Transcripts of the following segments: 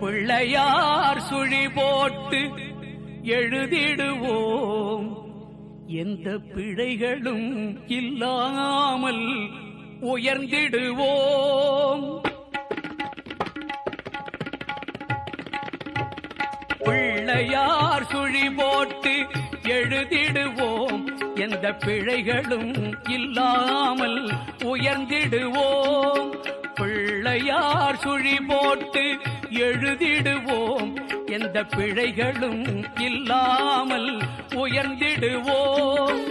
பிள்ளையார் சுழி போட்டு எழுதிடுவோம். எந்த பிழைகளும் இல்லாமல் உயர்ந்திடுவோம். பிள்ளையார் சுழி போட்டு எழுதிடுவோம். எந்த பிழைகளும் இல்லாமல் உயர்ந்திடுவோம். எழுதிடுவோம் எந்த பிழைகளும் இல்லாமல் உயர்ந்திடுவோம்.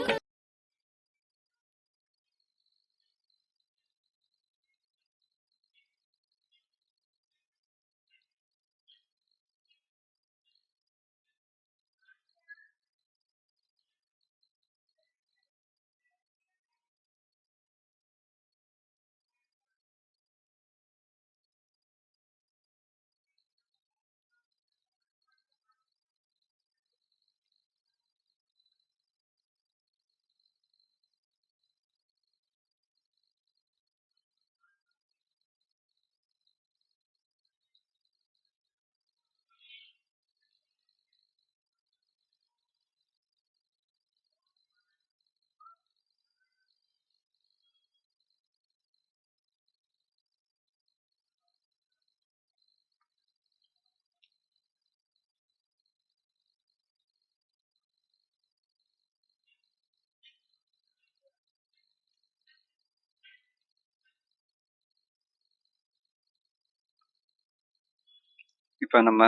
இப்ப நம்ம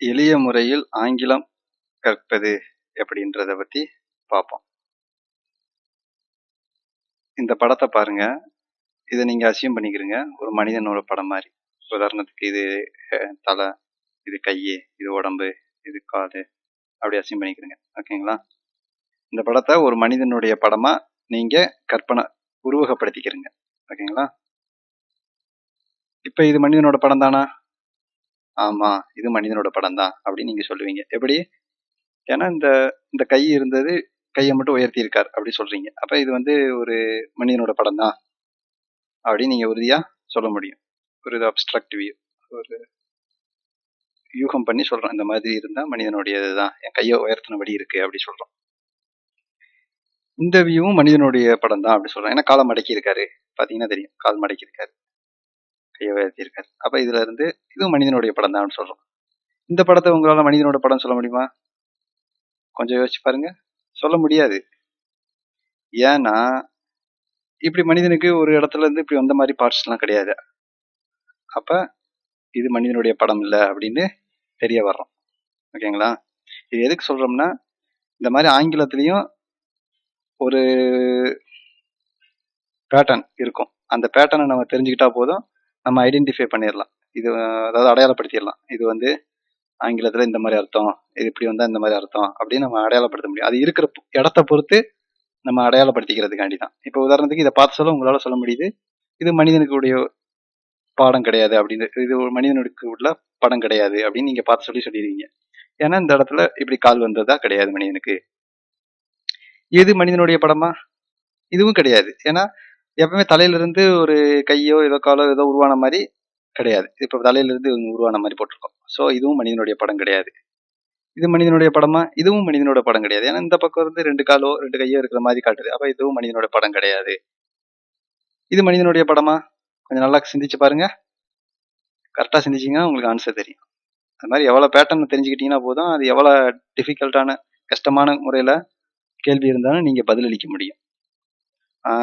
எளிய முறையில் ஆங்கிலம் கற்பது எப்படின்றத பத்தி பார்ப்போம் இந்த படத்தை பாருங்க. இதை நீங்க அசியம் பண்ணிக்கிறீங்க ஒரு மனிதனோட படம் மாதிரி. உதாரணத்துக்கு இது தலை இது கை இது உடம்பு இது காது அப்படி அசியம் பண்ணிக்கிறீங்க ஓகேங்களா இந்த படத்தை ஒரு மனிதனுடைய படமா நீங்க கற்பனை உருவகப்படுத்திக்கிறீங்க ஓகேங்களா இப்போ இது மனிதனோட படம் தானா? ஆமா இது மனிதனோட படம் தான் அப்படின்னு நீங்க சொல்லுவீங்க. எப்படி? ஏன்னா இந்த இந்த கை இருந்தது கையை மட்டும் உயர்த்தி இருக்கார் அப்படி சொல்றீங்க. அப்ப இது வந்து ஒரு மனிதனோட படம் தான் அப்படின்னு நீங்க உறுதியா சொல்ல முடியும். ஒரு இது வியூ ஒரு யூகம் பண்ணி சொல்றோம். இந்த மாதிரி இருந்தா மனிதனுடைய இதுதான் என் கையை உயர்த்தினபடி இருக்கு அப்படி சொல்றோம். இந்த வியூவும் மனிதனுடைய படம் தான் அப்படி சொல்றோம். ஏன்னா காலை மடக்கி இருக்காரு பாத்தீங்கன்னா தெரியும். கால் மடக்கி இருக்காரு கையை எழுதியிருக்காரு இருக்காரு அப்ப இதுல இருந்து இதுவும் மனிதனுடைய படம் தான் சொல்றோம் இந்த படத்தை உங்களால மனிதனோட படம் சொல்ல முடியுமா கொஞ்சம் யோசிச்சு பாருங்க சொல்ல முடியாது ஏன்னா இப்படி மனிதனுக்கு ஒரு இடத்துல இருந்து இப்படி வந்த மாதிரி பார்ட்ஸ் எல்லாம் கிடையாது அப்ப இது மனிதனுடைய படம் இல்லை அப்படின்னு தெரிய வர்றோம் ஓகேங்களா இது எதுக்கு சொல்றோம்னா இந்த மாதிரி ஆங்கிலத்திலையும் ஒரு பேட்டர்ன் இருக்கும் அந்த பேட்டர்னை நம்ம தெரிஞ்சுக்கிட்டா போதும் நம்ம ஐடென்டிஃபை பண்ணிடலாம் இது அதாவது அடையாளப்படுத்திடலாம் இது வந்து ஆங்கிலத்தில் இந்த மாதிரி அர்த்தம் இது இப்படி வந்தால் இந்த மாதிரி அர்த்தம் அப்படின்னு நம்ம அடையாளப்படுத்த முடியும். அது இருக்கிற இடத்த பொறுத்து நம்ம அடையாளப்படுத்திக்கிறதுக்காண்டி தான் இப்போ உதாரணத்துக்கு இதை பார்த்து சொல்ல உங்களால் சொல்ல முடியுது. இது மனிதனுக்கு உடைய பாடம் கிடையாது அப்படின்னு இது ஒரு மனிதனுக்கு உள்ள படம் கிடையாது அப்படின்னு நீங்கள் பார்த்து சொல்லி சொல்லிடுவீங்க ஏன்னா இந்த இடத்துல இப்படி கால் வந்ததா கிடையாது மனிதனுக்கு. எது மனிதனுடைய படமா? இதுவும் கிடையாது. ஏன்னா எப்பவுமே தலையிலிருந்து ஒரு கையோ ஏதோ காலோ ஏதோ உருவான மாதிரி கிடையாது. இப்போ தலையிலிருந்து உருவான மாதிரி போட்டிருக்கோம். ஸோ இதுவும் மனிதனுடைய படம் கிடையாது. இது மனிதனுடைய படமா? இதுவும் மனிதனோட படம் கிடையாது. ஏன்னா இந்த பக்கம் இருந்து ரெண்டு காலோ ரெண்டு கையோ இருக்கிற மாதிரி காட்டுது. அப்போ இதுவும் மனிதனோட படம் கிடையாது. இது மனிதனுடைய படமா? கொஞ்சம் நல்லா சிந்திச்சு பாருங்க. கரெக்டாக சிந்திச்சீங்கன்னா உங்களுக்கு ஆன்சர் தெரியும். அது மாதிரி எவ்வளோ பேட்டர்ன் தெரிஞ்சுக்கிட்டீங்கன்னா போதும். அது எவ்வளோ டிஃபிகல்ட்டான கஷ்டமான முறையில் கேள்வி இருந்தாலும் நீங்கள் பதிலளிக்க முடியும்.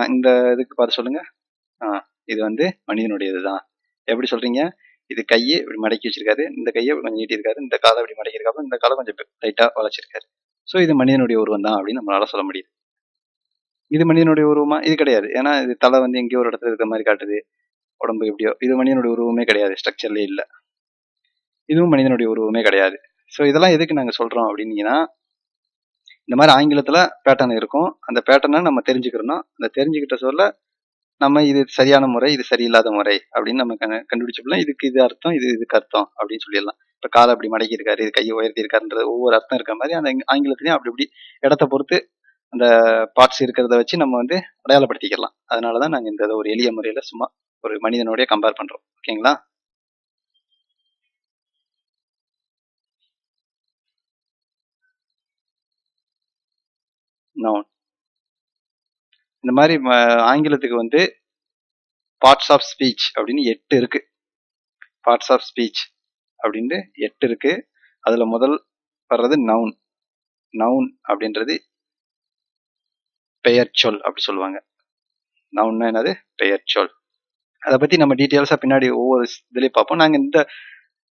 இந்த இதுக்கு பார்த்து சொல்லுங்க. ஆ இது வந்து மனிதனுடைய இதுதான் எப்படி சொல்றீங்க? இது கையை இப்படி மடக்கி வச்சிருக்காரு. இந்த கையை கொஞ்சம் நீட்டியிருக்காரு. இந்த காலை இப்படி மடக்கியிருக்காரு. இந்த காலை கொஞ்சம் லைட்டா வளைச்சிருக்காரு. ஸோ இது மனிதனுடைய உருவம் தான் அப்படின்னு நம்மளால சொல்ல முடியுது. இது மனிதனுடைய உருவமா? இது கிடையாது. ஏன்னா இது தலை வந்து எங்கேயோ ஒரு இடத்துல இருக்கிற மாதிரி காட்டுது. உடம்பு எப்படியோ. இது மனிதனுடைய உருவமே கிடையாது. ஸ்ட்ரக்சர்லேயே இல்லை. இதுவும் மனிதனுடைய உருவமே கிடையாது. ஸோ இதெல்லாம் எதுக்கு நாங்கள் சொல்கிறோம் அப்படின்னீங்கன்னா இந்த மாதிரி ஆங்கிலத்தில் பேட்டர்ன் இருக்கும். அந்த பேட்டர்னை நம்ம தெரிஞ்சுக்கிறோம் அந்த தெரிஞ்சுக்கிட்ட சொல்ல நம்ம இது சரியான முறை இது சரியில்லாத முறை அப்படின்னு நம்ம கண்டு- இதுக்கு இது அர்த்தம் இது இதுக்கு அர்த்தம் அப்படின்னு சொல்லிடலாம். இப்போ காலை அப்படி மடக்கி இருக்காரு இது கையை உயர்த்தி இருக்காருன்றது ஒவ்வொரு அர்த்தம் இருக்க மாதிரி அந்த ஆங்கிலத்துலேயும் அப்படி இப்படி இடத்த பொறுத்து அந்த பார்ட்ஸ் இருக்கிறத வச்சு நம்ம வந்து அடையாளப்படுத்திக்கலாம். அதனால தான் நாங்கள் இந்த இதை ஒரு எளிய முறையில் சும்மா ஒரு மனிதனுடைய கம்பேர் பண்ணுறோம் ஓகேங்களா? நவுன் இந்த மாதிரி ஆங்கிலத்துக்கு வந்து பார்ட்ஸ் ஆஃப் ஸ்பீச் அப்படின்னு எட்டு இருக்கு. பார்ட்ஸ் ஆஃப் ஸ்பீச் அப்படின்னு எட்டு இருக்கு. அதில் முதல் வர்றது நவுன் நவுன் அப்படின்றது பெயர் சொல் அப்படி சொல்லுவாங்க. நவுன்னா என்னது? பெயர் சொல். அதை பற்றி நம்ம டீட்டெயில்ஸாக பின்னாடி ஒவ்வொரு இதுலேயும் பார்ப்போம். நாங்கள் இந்த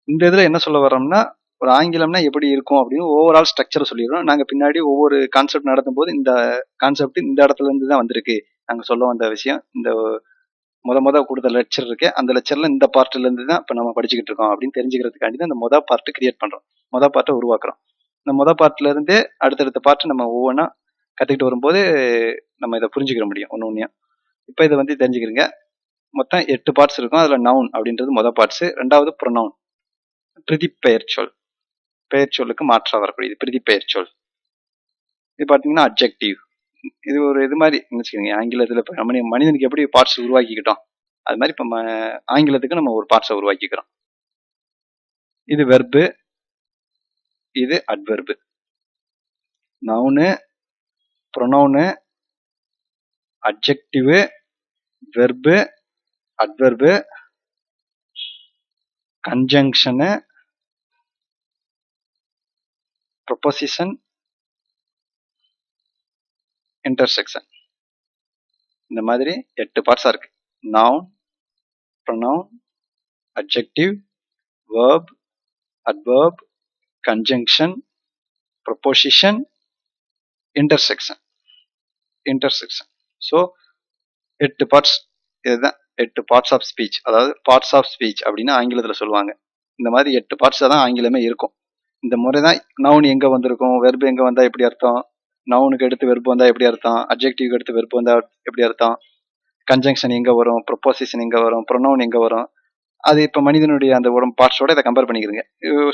இந்த இதில் என்ன சொல்ல வரோம்னா ஒரு ஆங்கிலம்னா எப்படி இருக்கும் அப்படின்னு ஓவரால் ஸ்ட்ரக்சரை சொல்லிடுறோம். நாங்கள் பின்னாடி ஒவ்வொரு கான்செப்ட் நடத்தும் போது இந்த கான்செப்ட் இந்த இடத்துல இருந்து தான் வந்திருக்கு. நாங்கள் சொல்ல வந்த விஷயம். இந்த முத முத கொடுத்த லெக்சர் இருக்கு அந்த லெக்சர்ல இந்த பார்ட்ல இருந்து தான் இப்போ நம்ம படிச்சுக்கிட்டு இருக்கோம் அப்படின்னு தெரிஞ்சுக்கிறதுக்காண்டி தான் இந்த முத பார்ட் கிரியேட் பண்றோம். முத பார்ட்டை உருவாக்குறோம். இந்த முத பார்ட்ல இருந்தே அடுத்தடுத்த பார்ட் நம்ம ஒவ்வொன்றா கத்துக்கிட்டு வரும்போது நம்ம இதை புரிஞ்சுக்கிற முடியும் ஒன்று ஒன்றையும் இப்போ இதை வந்து தெரிஞ்சுக்கிறீங்க. மொத்தம் எட்டு பார்ட்ஸ் இருக்கும். அதில் நவுன் அப்படின்றது முத பார்ட்ஸ் ரெண்டாவது ப்ரொனவுன் பிரதி பெயர் சொல். பெயர் சொல்லுக்கு வரக்கூடியது பிரதி பெயர் சொல் இது பார்த்தீங்கன்னா அப்ஜெக்டிவ் இது ஒரு இது மாதிரி வச்சுக்கோங்க ஆங்கிலத்தில் இப்போ நம்ம மனிதனுக்கு எப்படி பார்ட்ஸ் உருவாக்கிக்கிட்டோம்? அது மாதிரி இப்போ ஆங்கிலத்துக்கு நம்ம ஒரு பார்ட்ஸை உருவாக்கிக்கிறோம். இது வெர்பு இது adverb noun pronoun objective verb adverb conjunction preposition intersection இந்த மாதிரி எட்டு பார்ட்ஸாக இருக்குது noun pronoun adjective verb adverb conjunction preposition intersection. Intersection. So எட்டு பார்ட்ஸ் இதுதான் எட்டு பார்ட்ஸ் ஆஃப் ஸ்பீச் அதாவது பார்ட்ஸ் ஆஃப் ஸ்பீச் அப்படின்னு ஆங்கிலத்தில் சொல்லுவாங்க. இந்த மாதிரி எட்டு பார்ட்ஸாக தான் ஆங்கிலமே இருக்கும். இந்த முறை தான் நவுன் எங்கே வந்திருக்கும் வெர்பு எங்கே வந்தால் எப்படி அர்த்தம்? நவுனுக்கு எடுத்து வெறுப்பு வந்தால் எப்படி அர்த்தம்? அப்ஜெக்டிவ்க்கு எடுத்து வெறுப்பு வந்தால் எப்படி அர்த்தம்? கன்ஜங்ஷன் எங்கே வரும்? ப்ரொப்போசிஷன் எங்கே வரும்? ப்ரொனவுன் எங்கே வரும்? அது இப்போ மனிதனுடைய அந்த உடம்பு பார்ட்ஸோட இதை கம்பேர் பண்ணிக்கிறீங்க.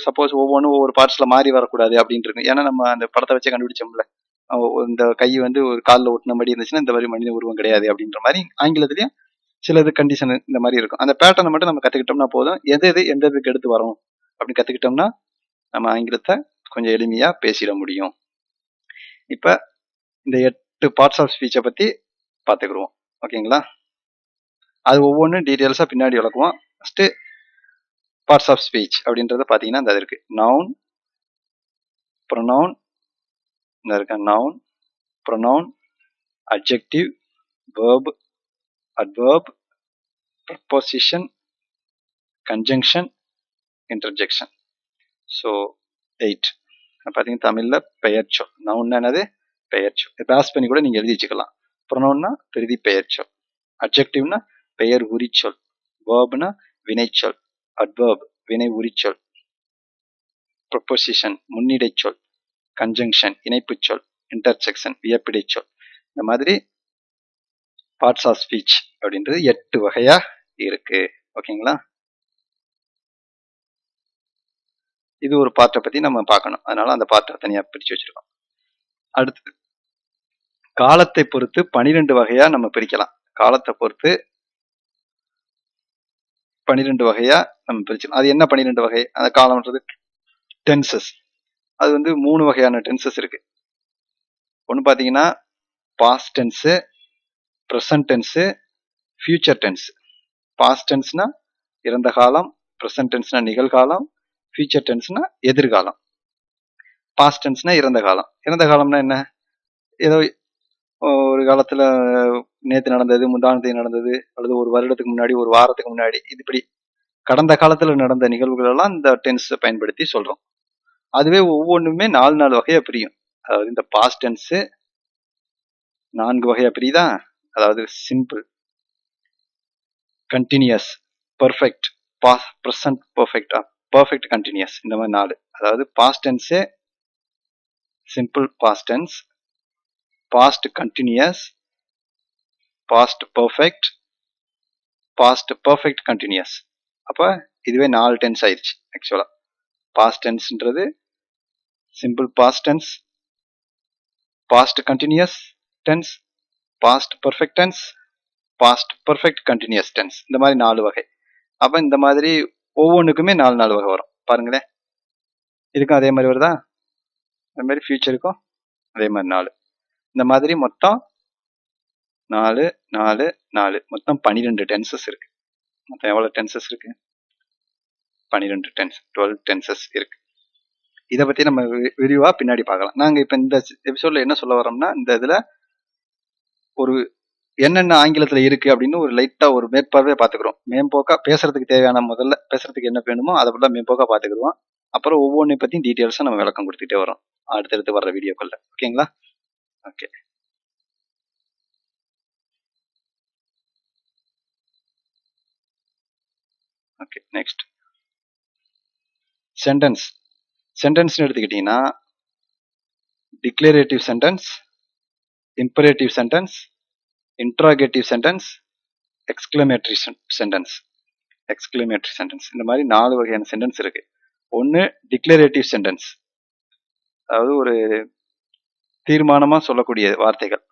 சப்போஸ் ஒவ்வொன்றும் ஒவ்வொரு பார்ட்ஸில் மாறி வரக்கூடாது அப்படின்ட்டு இருக்கு. ஏன்னா நம்ம அந்த படத்தை வச்சே கண்டுபிடிச்சோம்ல. இந்த கை வந்து ஒரு காலில் ஒட்டின மாதிரி இருந்துச்சுன்னா இந்த மாதிரி மனித உருவம் கிடையாது அப்படின்ற மாதிரி ஆங்கிலத்திலயும் சிலது கண்டிஷன் இந்த மாதிரி இருக்கும். அந்த பேட்டர்னை மட்டும் நம்ம கற்றுக்கிட்டோம்னா போதும். எது எது எந்த இதுக்கு எடுத்து வரும் அப்படின்னு கற்றுக்கிட்டோம்னா நம்ம ஆங்கிலத்தை கொஞ்சம் எளிமையாக பேசிட முடியும். இப்போ இந்த எட்டு பார்ட்ஸ் ஆஃப் ஸ்பீச்சை பற்றி பார்த்துக்குருவோம் ஓகேங்களா? அது ஒவ்வொன்றும் டீட்டெயில்ஸாக பின்னாடி விளக்குவோம் ஃபஸ்ட்டு பார்ட்ஸ் ஆஃப் ஸ்பீச் அப்படின்றத பார்த்தீங்கன்னா இந்த இருக்குது நவுன் ப்ரொனவுன் இந்த இருக்க. Noun pronoun adjective verb adverb preposition conjunction interjection so eight பார்த்தீங்கன்னா தமிழில் பெயர்ச்சொல் நவுன் என்னது? பெயர் பேஸ் பண்ணி கூட நீங்கள் எழுதி வச்சுக்கலாம். ப்ரொனவுன்னா பிரதி பெயர் அப்ஜெக்டிவ்னா பெயர் உரிச்சொல் வேர்ப்னா வினைச்சொல் அட்வர்ப் வினை உரிச்சொல் ப்ரொப்போசிஷன் முன்னிடைச் சொல். கன்ஜங்ஷன் இணைப்புச்சொல் இன்டர்செக்ஷன் வியப்பிடைச் சொல். இந்த மாதிரி பார்ட்ஸ் ஆஃப் ஸ்பீச் அப்படின்றது எட்டு வகையாக இருக்குது ஓகேங்களா இது ஒரு பார்ட்டை பத்தி நம்ம பார்க்கணும். அதனால அந்த பார்ட்டை தனியா பிரிச்சு வச்சிருக்கோம். அடுத்தது காலத்தை பொறுத்து பனிரெண்டு வகையா நம்ம பிரிக்கலாம். காலத்தை பொறுத்து பனிரெண்டு வகையா நம்ம பிரிச்சுக்கலாம். அது என்ன பனிரெண்டு வகை? அந்த காலம்ன்றது டென்சஸ். அது வந்து மூணு வகையான டென்சஸ் இருக்கு. ஒன்று பார்த்தீங்கன்னா past tense present tense future tense past டென்ஸ்னா இறந்த காலம் ப்ரெசன்ட் டென்ஸ்னா நிகழ்காலம் ஃபியூச்சர் டென்ஸ்னா எதிர்காலம். பாஸ்ட் டென்ஸ்னா இறந்த காலம். இறந்த காலம்னா என்ன? ஏதோ ஒரு காலத்துல நேற்று நடந்தது முந்தானத்தை நடந்தது அல்லது ஒரு வருடத்துக்கு முன்னாடி ஒரு வாரத்துக்கு முன்னாடி இது இப்படி கடந்த காலத்துல நடந்த நிகழ்வுகள் எல்லாம் இந்த டென்ஸை பயன்படுத்தி சொல்றோம். அதுவே ஒவ்வொன்றுமே நாலு நாலு வகையா பிரியும். அதாவது இந்த பாஸ்ட் டென்ஸு நான்கு வகையா பிரியுதா? அதாவது simple continuous perfect past present பர்ஃபெக்டா பர்ஃபெக்ட் கண்டினியூஸ் இந்த மாதிரி நாலு. அதாவது past டென்ஸே simple past tense past continuous past perfect past perfect continuous அப்போ இதுவே நாலு டென்ஸ் ஆயிடுச்சு ஆக்சுவலாக past டென்ஸ்ன்றது simple past tense past continuous tense past perfect tense past perfect continuous tense இந்த மாதிரி நாலு வகை. அப்போ இந்த மாதிரி ஒவ்வொன்றுக்குமே நாலு நாலு வகை வரும். பாருங்களேன். இதுக்கும் அதே மாதிரி வருதா? அதே மாதிரி ஃபியூச்சருக்கும் அதே மாதிரி நாலு. இந்த மாதிரி மொத்தம் நாலு நாலு நாலு. மொத்தம் பன்னிரெண்டு டென்சஸ் இருக்கு. மொத்தம் எவ்வளோ டென்சஸ் இருக்கு? பன்னிரெண்டு டென்ஸ் டுவெல் டென்சஸ் இருக்கு. இதை பற்றி நம்ம வி- பின்னாடி பார்க்கலாம். நாங்கள் இப்போ இந்த எபிசோடில் என்ன சொல்ல வரோம்னா இந்த இதில் ஒரு என்னென்ன ஆங்கிலத்தில் இருக்கு அப்படின்னு ஒரு லைட்டா ஒரு மேற்பார்வையை பார்த்துக்கிறோம். மேம்போக்கா பேசுறதுக்கு தேவையான முதல்ல பேசுறதுக்கு என்ன வேணுமோ அதை ஃபுல்லா மேம்போக்கா பார்த்துக்கிடுவோம். அப்புறம் ஒவ்வொன்றையும் பற்றியும் டீட்டெயில்ஸாக நம்ம விளக்கம் கொடுத்துட்டே வரோம். அடுத்தடுத்து வர்ற வீடியோக்குள்ள ஓகேங்களா? ஓகே ஓகே நெக்ஸ்ட் சென்டென்ஸ் சென்டென்ஸ்னு எடுத்துக்கிட்டீங்கன்னா declarative sentence imperative sentence interrogative sentence exclamatory sentence exclamatory sentence இந்த மாதிரி நாலு வகையான சென்டென்ஸ் இருக்கு. ஒன்று டிக்ளரேட்டிவ் சென்டென்ஸ் அதாவது ஒரு தீர்மானமாக சொல்லக்கூடிய வார்த்தைகள்.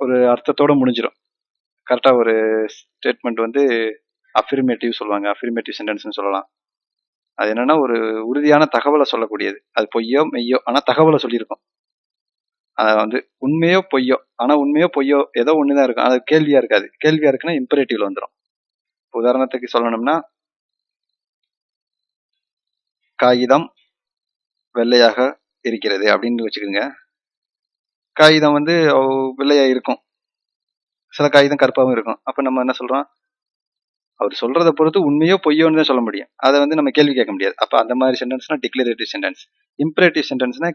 ஒரு அர்த்தத்தோட முடிஞ்சிடும் கரெக்டாக ஒரு ஸ்டேட்மெண்ட் வந்து அஃபிர்மேட்டிவ் சொல்லுவாங்க. அஃபிர்மேட்டிவ் சென்டென்ஸ்னு சொல்லலாம். அது என்னன்னா ஒரு உறுதியான தகவலை சொல்லக்கூடியது. அது பொய்யோ மெய்யோ ஆனால் தகவலை சொல்லியிருக்கோம். அதை வந்து உண்மையோ பொய்யோ ஆனால் உண்மையோ பொய்யோ ஏதோ ஒன்று தான் இருக்கும். அது கேள்வியாக இருக்காது. கேள்வியாக இருக்குன்னா இம்பரேட்டிவ்ல வந்துடும் உதாரணத்துக்கு சொல்லணும்னா காகிதம் வெள்ளையாக இருக்கிறது அப்படின்னு வச்சுக்கோங்க. காகிதம் வந்து வெள்ளையாக இருக்கும். சில காகிதம் கருப்பாகவும் இருக்கும். அப்போ நம்ம என்ன சொல்கிறோம் அவர் சொல்றதை பொறுத்து உண்மையோ பொய்யோன்னு தான் சொல்ல முடியும். அதை வந்து நம்ம கேள்வி கேட்க முடியாது. அப்போ அந்த மாதிரி சென்டென்ஸ்னா டிக்ளரேட்டிவ் சென்டென்ஸ் இம்பரேட்டிவ் சென்டென்ஸ்னா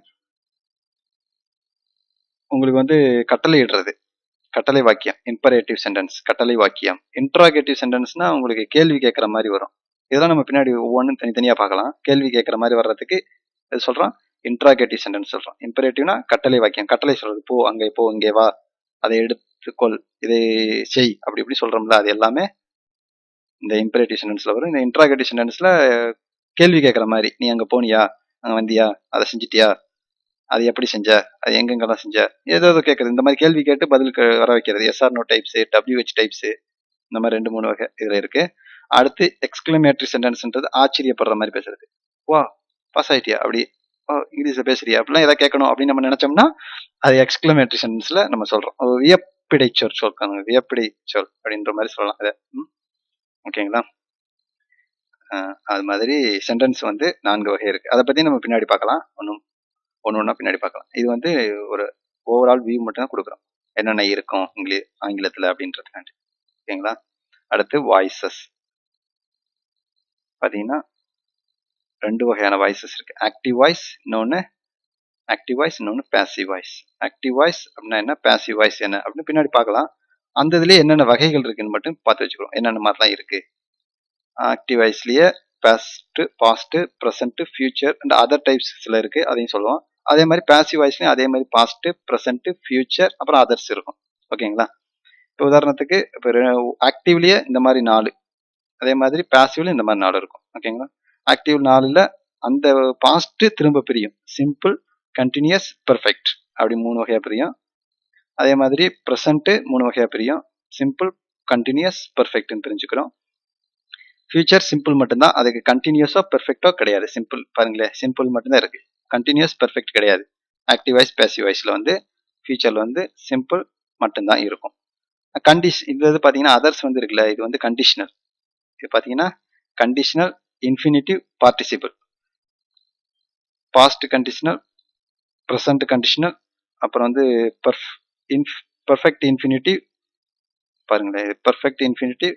உங்களுக்கு வந்து கட்டளை இடுறது கட்டளை வாக்கியம் இம்பரேட்டிவ் சென்டென்ஸ் கட்டளை வாக்கியம். இன்ட்ராகேட்டிவ் சென்டென்ஸ்னா உங்களுக்கு கேள்வி கேட்குற மாதிரி வரும். இதெல்லாம் நம்ம பின்னாடி ஒவ்வொன்றும் தனித்தனியாக பார்க்கலாம். கேள்வி கேட்குற மாதிரி வர்றதுக்கு இது சொல்கிறோம் இன்ட்ராகேட்டிவ் சென்டென்ஸ் சொல்கிறோம் இம்பரேட்டிவ்னா கட்டளை வாக்கியம். கட்டளை சொல்கிறது போ அங்கே போ இங்கே வா. அதை எடுத்துக்கொள். இதை செய். அப்படி இப்படி சொல்கிறோம்ல அது எல்லாமே இந்த இம்பரேட்டிவ் சென்டென்ஸில் வரும். இந்த இன்ட்ராகேட்டிவ் சென்டென்ஸில் கேள்வி கேட்குற மாதிரி நீ அங்கே போனியா? அங்கே வந்தியா? அதை செஞ்சிட்டியா? அது எப்படி செஞ்ச? அது எங்கெங்கெல்லாம் செஞ்ச? ஏதோ ஏதோ கேட்குறது இந்த மாதிரி கேள்வி கேட்டு பதில் வர வைக்கிறது. Yes or no types types W H types இந்த மாதிரி ரெண்டு மூணு வகை இதில் இருக்கு. அடுத்து எக்ஸ்கிளமேட்ரி சென்டென்ஸ்ன்றது ஆச்சரியப்படுற மாதிரி பேசுறது. வா பாஸ் ஆயிட்டியா? அப்படி. ஓ இங்கிலீஷில் பேசுறியா? அப்படிலாம் எதாவது கேட்கணும் அப்படின்னு நம்ம நினைச்சோம்னா அது எக்ஸ்கிளமேட்ரி சென்டென்ஸில் நம்ம சொல்கிறோம் வியப்பிடை சொல் சொல்றாங்க வியப்பிடை சொல் அப்படின்ற மாதிரி சொல்லலாம் அதை ம், ஓகேங்களா அது மாதிரி சென்டென்ஸ் வந்து நான்கு வகை இருக்குது அதை பற்றி நம்ம பின்னாடி பார்க்கலாம். ஒன்றும் ஒன்று ஒன்றா பின்னாடி பார்க்கலாம். இது வந்து ஒரு ஓவரால் வியூ மட்டும் தான் கொடுக்குறோம். என்னென்ன இருக்கும் இங்கிலீஷ் ஆங்கிலத்தில் அப்படின்றதுக்காண்டி ஓகேங்களா? அடுத்து வாய்ஸஸ் பார்த்தீங்கன்னா ரெண்டு வகையான வாய்ஸஸ் இருக்குது ஆக்டிவ் வாய்ஸ் இன்னொன்று ஆக்டிவ் வாய்ஸ் இன்னொன்று பேசிவ் வாய்ஸ் ஆக்டிவ் வாய்ஸ் அப்படின்னா என்ன? பேசிவ் வாய்ஸ் என்ன? அப்படின்னு பின்னாடி பார்க்கலாம். அந்த இதுலேயே என்னென்ன வகைகள் இருக்குன்னு மட்டும் பார்த்து வச்சுக்கிறோம் என்னென்ன மாதிரிலாம் இருக்கு? Active வாய்ஸ்லேயே past past present future and other டைப்ஸில் இருக்குது அதையும் சொல்லுவோம். அதே மாதிரி பேசிவ் வாய்ஸ்லையும் அதே மாதிரி பாஸ்ட்டு ப்ரெசண்ட்டு ஃபியூச்சர் அப்புறம் அதர்ஸ் இருக்கும். ஓகேங்களா இப்போ உதாரணத்துக்கு இப்போ ஆக்டிவ்லேயே இந்த மாதிரி நாலு. அதே மாதிரி பேசிவ்லையும் இந்த மாதிரி நாலு இருக்கும். ஓகேங்களா ஆக்டிவ் நாலில் அந்த பாஸ்ட்டு திரும்ப பிரியும். சிம்பிள் கண்டினியூஸ் பெர்ஃபெக்ட் அப்படி மூணு வகையாக பிரியும். அதே மாதிரி ப்ரெசண்ட்டு மூணு வகையாக பிரியும். சிம்பிள் கண்டினியூஸ் பெர்ஃபெக்ட்னு பிரிஞ்சுக்கிறோம். ஃபியூச்சர் சிம்பிள் மட்டும்தான். அதுக்கு கண்டினியூஸோ பெர்ஃபெக்டோ கிடையாது. சிம்பிள் பாருங்களேன். சிம்பிள் மட்டும்தான் இருக்குது கண்டினியூஸ் பெர்ஃபெக்ட் கிடையாது. ஆக்டிவ் வாய்ஸ் பேசிவ் வாய்ஸில் வந்து ஃபியூச்சர்ல வந்து சிம்பிள் மட்டும்தான் இருக்கும். கண்டிஷ் இது வந்து பார்த்தீங்கன்னா அதர்ஸ் வந்து இருக்குல்ல இது வந்து கண்டிஷனல் இது பார்த்தீங்கன்னா conditional infinitive participle past conditional present conditional அப்புறம் வந்து பர்ஃப் இன்ஃப் பர்ஃபெக்ட் இன்ஃபினிட்டிவ் பாருங்களேன் perfect infinitive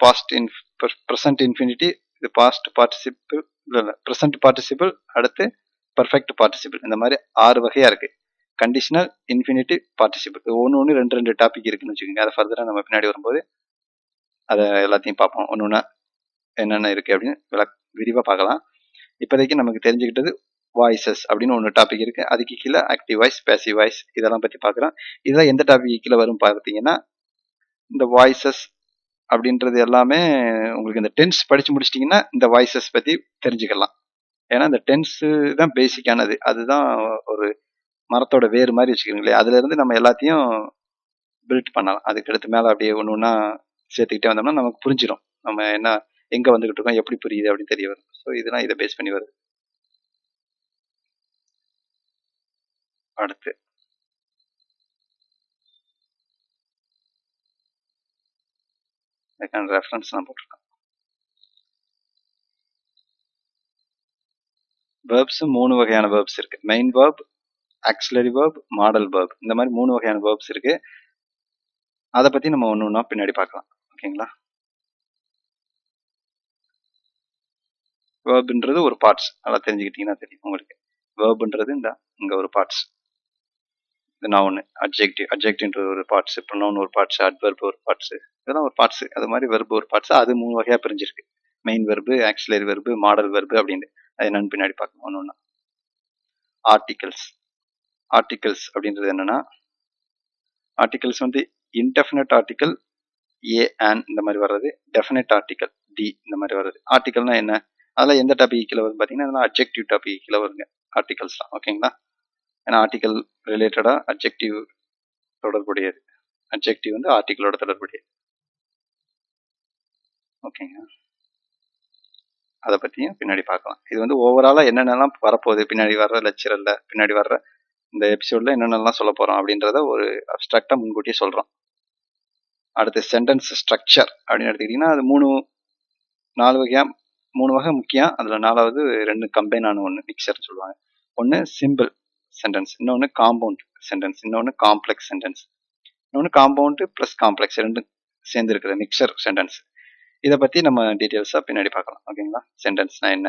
past in present infinitive இது பாஸ்ட் பார்ட்டிசிபிள் இல்லை இல்லை ப்ரெசன்ட் பார்ட்டிசிபிள் அடுத்து பர்ஃபெக்ட் பார்ட்டிசிபிள் இந்த மாதிரி ஆறு வகையாக இருக்குது கண்டிஷனல் இன்ஃபினிட்டி பார்ட்டிசிபிள் ஒன்று ஒன்று ரெண்டு ரெண்டு டாபிக் இருக்குன்னு வச்சுக்கோங்க. அதை ஃபர்தராக நம்ம பின்னாடி வரும்போது அதை எல்லாத்தையும் பார்ப்போம். ஒன்று ஒன்றா என்னென்ன இருக்குது அப்படின்னு விளக் விரிவாக பார்க்கலாம். இப்போதைக்கு நமக்கு தெரிஞ்சுக்கிட்டது வாய்ஸஸ் அப்படின்னு ஒன்று டாபிக் இருக்குது அதுக்கு கீழே ஆக்டிவ் வாய்ஸ் பேசிவ் வாய்ஸ் இதெல்லாம் பற்றி பார்க்குறோம் இதெல்லாம் எந்த டாபிக் கீழே வரும் பார்த்தீங்கன்னா இந்த வாய்ஸஸ் அப்படின்றது எல்லாமே உங்களுக்கு இந்த டென்ஸ் படித்து முடிச்சிட்டிங்கன்னா இந்த வாய்ஸஸ் பற்றி தெரிஞ்சுக்கலாம். ஏன்னா இந்த டென்ஸு தான் பேசிக்கானது அதுதான் ஒரு மரத்தோட வேறு மாதிரி வச்சுக்கிறீங்களே அதுலேருந்து நம்ம எல்லாத்தையும் பில்ட் பண்ணலாம். அதுக்கடுத்து மேலே அப்படியே ஒன்று ஒன்றா சேர்த்துக்கிட்டே வந்தோம்னா நமக்கு புரிஞ்சிடும் நம்ம என்ன எங்கே வந்துக்கிட்டு இருக்கோம் எப்படி புரியுது அப்படின்னு தெரிய வரும். ஸோ இதெல்லாம் இதை பேஸ் பண்ணி வருது. அடுத்து. இதுக்கான ரெஃபரன்ஸ் நான் போட்டிருக்கேன் வேர்ப்ஸ் மூணு வகையான வேர்ப்ஸ் இருக்கு. Main verb auxiliary verb modal verb இந்த மாதிரி மூணு வகையான வேர்ப்ஸ் இருக்கு. அதை பத்தி நம்ம ஒன்று ஒன்றா பின்னாடி பார்க்கலாம். ஓகேங்களா வேர்ப்ன்றது ஒரு பார்ட்ஸ் நல்லா தெரிஞ்சுக்கிட்டீங்கன்னா தெரியும். உங்களுக்கு. வேர்ப்ன்றது இந்த இங்கே ஒரு பார்ட்ஸ் நான் ஒன்று அப்ஜெக்டிவ் அப்ஜெக்டிவ்ன்றது ஒரு பார்ட்ஸ் ப்ரொனவுன் ஒரு பார்ட்ஸ் அட்வெர்ப் ஒரு பார்ட்ஸ் இதெல்லாம் ஒரு பார்ட்ஸ் அது மாதிரி வெர்பு ஒரு பார்ட்ஸ் அது மூணு வகையாக பிரிஞ்சிருக்கு. Main verb auxiliary verb modal verb அப்படின்னு அது என்னன்னு பின்னாடி பார்க்கணும் ஒன்று ஒன்றா ஆர்டிகல்ஸ் ஆர்டிகல்ஸ் அப்படின்றது என்னன்னா ஆர்டிகல்ஸ் வந்து இன்டெஃபினட் ஆர்டிக்கல் ஏ அண்ட் இந்த மாதிரி வர்றது டெஃபினட் ஆர்டிகல் டி இந்த மாதிரி வர்றது. ஆர்டிக்கல்னா என்ன? அதெல்லாம் எந்த டாபிக் கீழே வரும் பார்த்தீங்கன்னா அதெல்லாம் அப்ஜெக்டிவ் டாபிக் கீழே வருங்க ஆர்டிகல்ஸ்லாம் ஓகேங்களா ஏன்னா ஆர்டிக்கல் ரிலேட்டடாக அப்ஜெக்டிவ் தொடர்புடையது. அப்ஜெக்டிவ் வந்து ஆர்டிக்கலோட தொடர்புடையது. ஓகேங்க அதை பற்றியும் பின்னாடி பார்க்கலாம். இது வந்து ஓவராலாக என்னென்னலாம் வரப்போகுது? பின்னாடி வர்ற லெக்சரில் பின்னாடி வர்ற இந்த எபிசோடில் என்னென்னலாம் சொல்ல போகிறோம் அப்படின்றத ஒரு அப்ட்ராக்டாக முன்கூட்டியே சொல்கிறோம் அடுத்து சென்டென்ஸ் ஸ்ட்ரக்சர் அப்படின்னு எடுத்துக்கிட்டிங்கன்னா அது மூணு நாலு வகையாக மூணு வகை முக்கியம். அதில் நாலாவது ரெண்டு கம்பைன் ஆன ஒன்று மிக்சர்னு சொல்லுவாங்க. ஒன்று சிம்பிள் சென்டென்ஸ் இன்னொன்று காம்பவுண்ட் சென்டென்ஸ் இன்னொன்று காம்ப்ளெக்ஸ் சென்டென்ஸ் இன்னொன்று காம்பவுண்டு ப்ளஸ் காம்ப்ளெக்ஸ் ரெண்டும் சேர்ந்து இருக்கிற மிக்சர் சென்டென்ஸ் இதை பற்றி நம்ம டீட்டெயில்ஸாக பின்னாடி பார்க்கலாம். ஓகேங்களா சென்டென்ஸ்னா என்ன?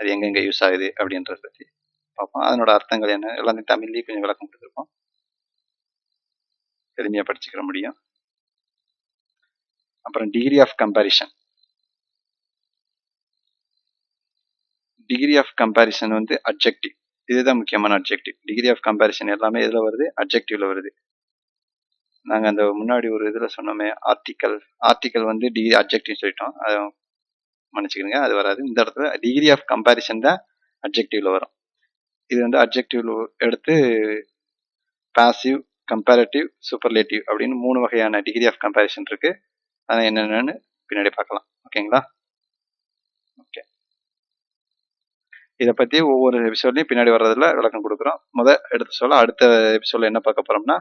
அது எங்கெங்கே யூஸ் ஆகுது? அப்படின்றத பற்றி பார்ப்போம். அதனோட அர்த்தங்கள் என்ன? எல்லாமே தமிழ்லேயும் கொஞ்சம் விளக்கம் கொடுத்துருப்போம் எளிமையாக படிச்சுக்கிற முடியும். அப்புறம் degree of comparison degree of comparison வந்து அப்ஜெக்டிவ் இதுதான் முக்கியமான அப்ஜெக்டிவ் டிகிரி ஆஃப் கம்பேரிசன் எல்லாமே இதில் வருது அப்ஜெக்டிவ்ல வருது. நாங்கள் அந்த முன்னாடி ஒரு இதில் சொன்னோமே ஆர்டிக்கல் ஆர்டிக்கல் வந்து டிகிரி அப்ஜெக்டிவ் சொல்லிட்டோம். அதை மன்னிச்சுக்கிறீங்க அது வராது. இந்த இடத்துல டிகிரி ஆஃப் கம்பேரிசன் தான் அப்ஜெக்டிவ்ல வரும். இது வந்து அப்ஜெக்டிவ்ல எடுத்து பாசிவ் கம்பேரட்டிவ் சூப்பர்லேட்டிவ் அப்படின்னு மூணு வகையான டிகிரி ஆஃப் கம்பேரிசன் இருக்கு. அதை என்னென்னு பின்னாடி பார்க்கலாம். ஓகேங்களா ஓகே இதை பற்றி ஒவ்வொரு எபிசோட்லையும் பின்னாடி வர்றதுல விளக்கம் கொடுக்குறோம். முத எடுத்து சொல்ல அடுத்த எபிசோட்ல என்ன பார்க்க போறோம்னா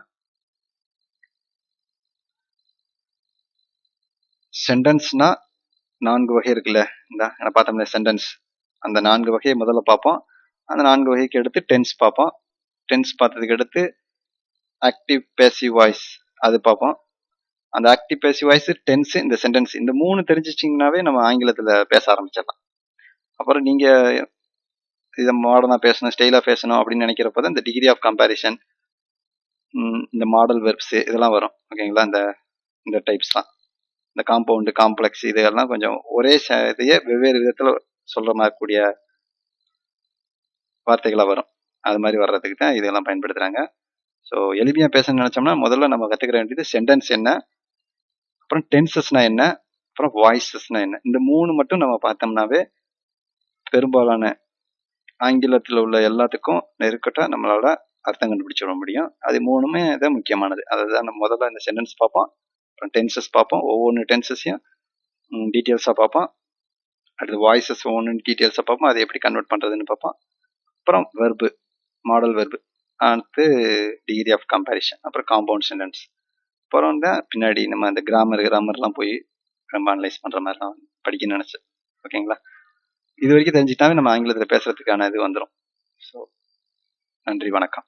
சென்டென்ஸ்னா நான்கு வகை இருக்குல்ல இந்த நான் பார்த்தோம்ல சென்டென்ஸ் அந்த நான்கு வகையை முதல்ல பார்ப்போம். அந்த நான்கு வகைக்கு எடுத்து டென்ஸ் பார்ப்போம். டென்ஸ் பார்த்ததுக்கு எடுத்து ஆக்டிவ் பேசிவ் வாய்ஸ் அது பார்ப்போம். அந்த ஆக்டிவ் பேசிவ் வாய்ஸ் டென்ஸ் இந்த சென்டென்ஸ் இந்த மூணு தெரிஞ்சிச்சிங்கனாவே நம்ம ஆங்கிலத்தில் பேச ஆரம்பிச்சிடலாம். அப்புறம் நீங்கள் இதை மாடர்னாக பேசணும் ஸ்டைலாக பேசணும் அப்படின்னு நினைக்கிறப்ப தான் இந்த டிகிரி ஆஃப் கம்பேரிசன் இந்த மாடல் வெர்ப்ஸு இதெல்லாம் வரும். ஓகேங்களா இந்த இந்த டைப்ஸ்லாம் இந்த காம்பவுண்டு காம்ப்ளெக்ஸ் இதெல்லாம் கொஞ்சம் ஒரே ச- இதையே வெவ்வேறு விதத்தில் சொல்கிற மாதிரி கூடிய வார்த்தைகளாக வரும். அது மாதிரி வர்றதுக்கு தான் இதெல்லாம் பயன்படுத்துகிறாங்க ஸோ எளிமையாக பேசணும்னு நினச்சோம்னா முதல்ல நம்ம கற்றுக்கிற வேண்டியது சென்டென்ஸ் என்ன அப்புறம் டென்சஸ்னால் என்ன அப்புறம் வாய்ஸஸ்னால் என்ன. இந்த மூணு மட்டும் நம்ம பார்த்தோம்னாவே பெரும்பாலான ஆங்கிலத்தில் உள்ள எல்லாத்துக்கும் நெருக்கட்டாக நம்மளால அர்த்தம் கண்டுபிடிச்சிட முடியும். அது மூணுமே தான் முக்கியமானது. அதுதான் நம்ம முதல்ல இந்த சென்டென்ஸ் பார்ப்போம். அப்புறம் டென்சஸ் பார்ப்போம். ஒவ்வொன்று டென்சஸையும் டீட்டெயில்ஸாக பார்ப்போம். அடுத்து வாய்ஸஸ் ஒவ்வொன்று டீட்டெயில்ஸாக பார்ப்போம். அதை எப்படி கன்வெர்ட் பண்ணுறதுன்னு பார்ப்போம். அப்புறம் வெர்பு மாடல் வெர்பு அடுத்து டிகிரி ஆஃப் கம்பேரிஷன் அப்புறம் காம்பவுண்ட் சென்டென்ஸ் அப்புறம் தான் பின்னாடி நம்ம அந்த கிராமர் கிராமர்லாம் போய் ரொம்ப அனலைஸ் பண்ணுற மாதிரிலாம் படிக்க நினச்சேன். ஓகேங்களா இது வரைக்கும் தெரிஞ்சுட்டாவே நம்ம ஆங்கிலத்தில் பேசுறதுக்கான இது வந்துடும் ஸோ நன்றி வணக்கம்.